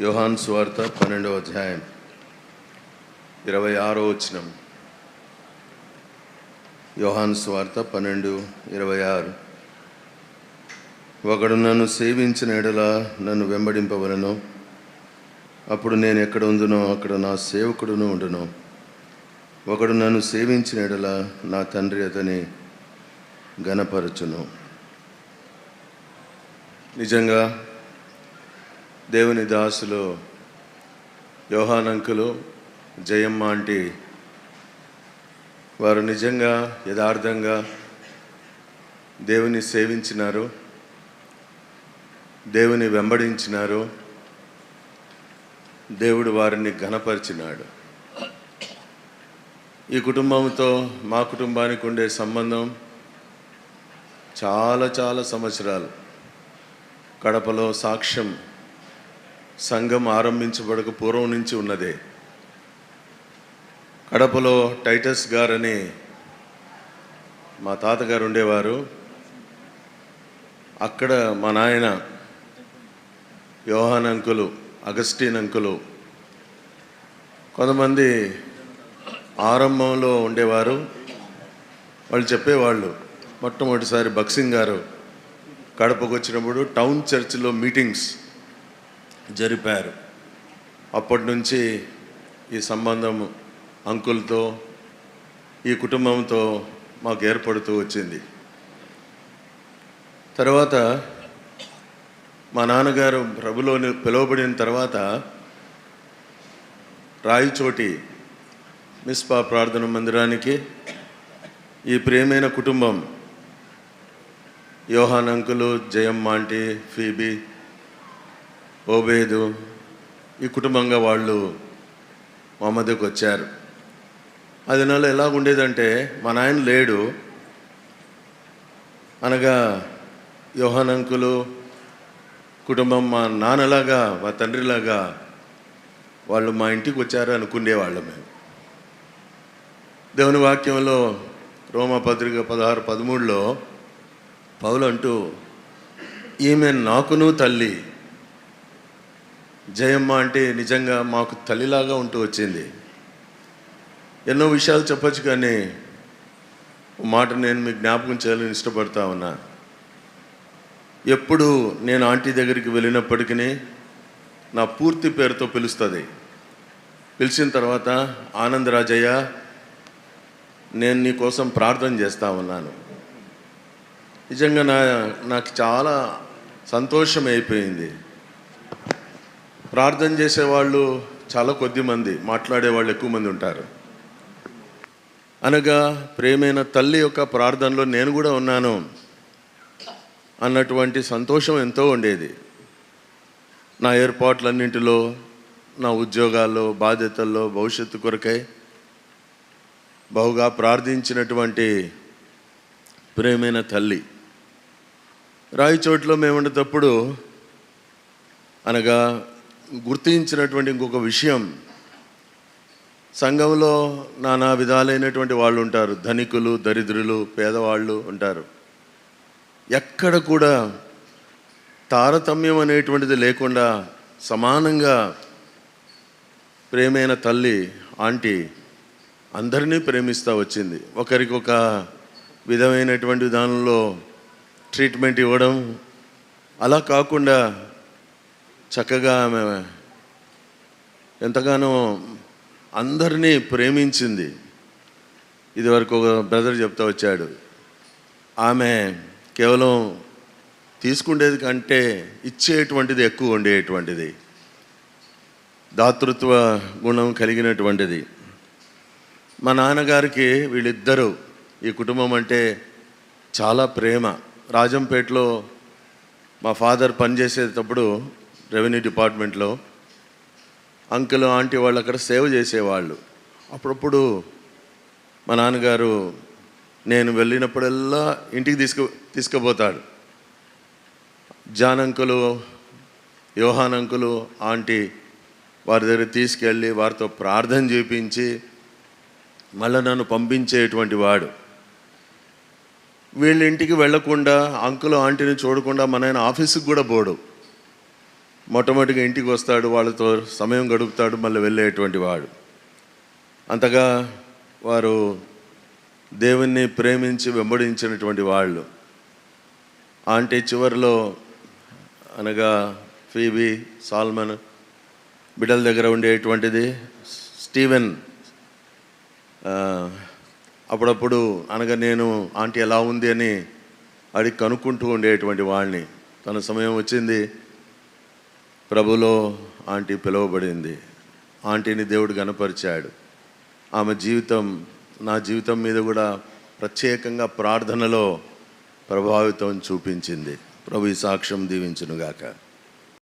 యోహాన్ స్వార్త పన్నెండవ అధ్యాయం ఇరవై ఆరో వచనం. యోహాన్ స్వార్త పన్నెండు ఇరవై ఆరు. ఒకడు నన్ను సేవించిన ఎడల నన్ను వెంబడింపవలను. అప్పుడు నేను ఎక్కడ ఉందునో అక్కడ నా సేవకుడును ఉండును. ఒకడు నన్ను సేవించిన ఎడల నా తండ్రి అతని గణపరచును నిజంగా దేవుని దాసులు యోహానంకులు జయమ్మ ఆంటీ వారు నిజంగా యథార్థంగా దేవుని సేవించినారు దేవుని వెంబడించినారు దేవుడు వారిని ఘనపరిచినాడు. ఈ కుటుంబంతో మా కుటుంబానికి ఉండే సంబంధం చాలా చాలా సంవత్సరాలు. కడపలో సాక్ష్యం సంఘం ఆరంభించబడక పూర్వం నుంచి ఉన్నదే. కడపలో టైటస్ గారని మా తాతగారు ఉండేవారు. అక్కడ మా నాయన యోహాన్ అంకులు అగస్టిన్ అంకులు కొంతమంది ఆరంభంలో ఉండేవారు. వాళ్ళు చెప్పేవాళ్ళు మొట్టమొదటిసారి బక్సింగ్ గారు కడపకు వచ్చినప్పుడు టౌన్ చర్చిలో మీటింగ్స్ జరిపారు. అప్పటి నుంచి ఈ సంబంధం అంకుల్తో ఈ కుటుంబంతో మాకు ఏర్పడుతూ వచ్చింది. తర్వాత మా నాన్నగారు ప్రభులోని పిలువబడిన తర్వాత రాయిచోటి మిస్పా ప్రార్థన మందిరానికి ఈ ప్రియమైన కుటుంబం Yohan uncle Jayamma aunty Phoebe Obed ఈ కుటుంబంగా వాళ్ళు మా మధ్యకు వచ్చారు. అది నెల ఎలా ఉండేదంటే మా నాయన లేడు. అనగా యోహాన్ అంకులు కుటుంబం మా నాన్నలాగా మా తండ్రిలాగా వాళ్ళు మా ఇంటికి వచ్చారు అనుకునేవాళ్ళం మేము. దేవుని వాక్యంలో రోమపత్రిక పదహారు పదమూడులో పౌలు అంటూ ఈమె నాకును తల్లి జయమ్మ అంటే నిజంగా మాకు తల్లిలాగా ఉంటూ వచ్చింది. ఎన్నో విషయాలు చెప్పొచ్చు కానీ మాట నేను మీకు జ్ఞాపకం చేయాలని ఇష్టపడతా ఉన్నా. ఎప్పుడు నేను ఆంటీ దగ్గరికి వెళ్ళినప్పటికీ నా పూర్తి పేరుతో పిలుస్తుంది. పిలిచిన తర్వాత ఆనందరాజయ్య నేను నీ కోసం ప్రార్థన చేస్తా ఉన్నాను. నిజంగా నా నాకు చాలా సంతోషం అయిపోయింది. ప్రార్థన చేసేవాళ్ళు చాలా కొద్ది మంది మాట్లాడే వాళ్ళు ఎక్కువ మంది ఉంటారు. అనగా ప్రేమైన తల్లి యొక్క ప్రార్థనలో నేను కూడా ఉన్నాను అన్నటువంటి సంతోషం ఎంతో ఉండేది. నా ఏర్పాట్లన్నింటిలో నా ఉద్యోగాల్లో బాధ్యతల్లో భవిష్యత్తు కొరకై బహుగా ప్రార్థించినటువంటి ప్రేమైన తల్లి. రాయిచోట్లో మేము ఉండేటప్పుడు అనగా గుర్తించినటువంటి ఇంకొక విషయం. సంఘంలో నానా విధాలైనటువంటి వాళ్ళు ఉంటారు. ధనికులు దరిద్రులు పేదవాళ్ళు ఉంటారు. ఎక్కడ కూడా తారతమ్యం అనేటువంటిది లేకుండా సమానంగా ప్రేమైన తల్లి ఆంటీ అందరినీ ప్రేమిస్తూ వచ్చింది. ఒకరికొక విధమైనటువంటి విధానంలో ట్రీట్మెంట్ ఇవ్వడం అలా కాకుండా చక్కగా ఆమె ఎంతగానో అందరినీ ప్రేమించింది. ఇదివరకు ఒక బ్రదర్ చెప్తా వచ్చాడు ఆమె కేవలం తీసుకుండేది కంటే ఇచ్చేటువంటిది ఎక్కువ ఉండేటువంటిది దాతృత్వ గుణం కలిగినటువంటిది. మా నాన్నగారికి వీళ్ళిద్దరూ ఈ కుటుంబం అంటే చాలా ప్రేమ. రాజంపేటలో మా ఫాదర్ పనిచేసేటప్పుడు రెవెన్యూ డిపార్ట్మెంట్లో అంకుల్ ఆంటీ వాళ్ళు అక్కడ సేవ చేసేవాళ్ళు. అప్పుడప్పుడు మా నాన్నగారు నేను వెళ్ళినప్పుడల్లా ఇంటికి తీసుకు తీసుకుపోతాడు. John uncle Yohan uncle aunty వారి దగ్గర తీసుకెళ్ళి వారితో ప్రార్థన చేపించి మళ్ళీ నన్ను పంపించేటువంటి వాడు. వీళ్ళ ఇంటికి వెళ్ళకుండా అంకులు ఆంటీని చూడకుండా మన ఆయన ఆఫీస్కి కూడా పోడు. మొట్టమొదటిగా ఇంటికి వస్తాడు వాళ్ళతో సమయం గడుపుతాడు మళ్ళీ వెళ్ళేటువంటి వాడు. అంతగా వారు దేవుణ్ణి ప్రేమించి వెంబడించినటువంటి వాళ్ళు. ఆంటీ చివరిలో అనగా ఫీబీ సాల్మన్ బిడ్డల దగ్గర ఉండేటువంటిది స్టీవెన్. అప్పుడప్పుడు అనగా నేను ఆంటీ ఎలా ఉంది? అని అడిగి కనుక్కుంటూ ఉండేటువంటి వాడిని తన సమయం వచ్చింది. ప్రభులో ఆంటీ పిలువబడింది. ఆంటీని దేవుడు గనపరిచాడు ఆమె జీవితం నా జీవితం మీద కూడా ప్రత్యేకంగా ప్రార్థనలో ప్రభావితం చూపించింది. ప్రభు ఈ సాక్ష్యం దీవించునుగాక.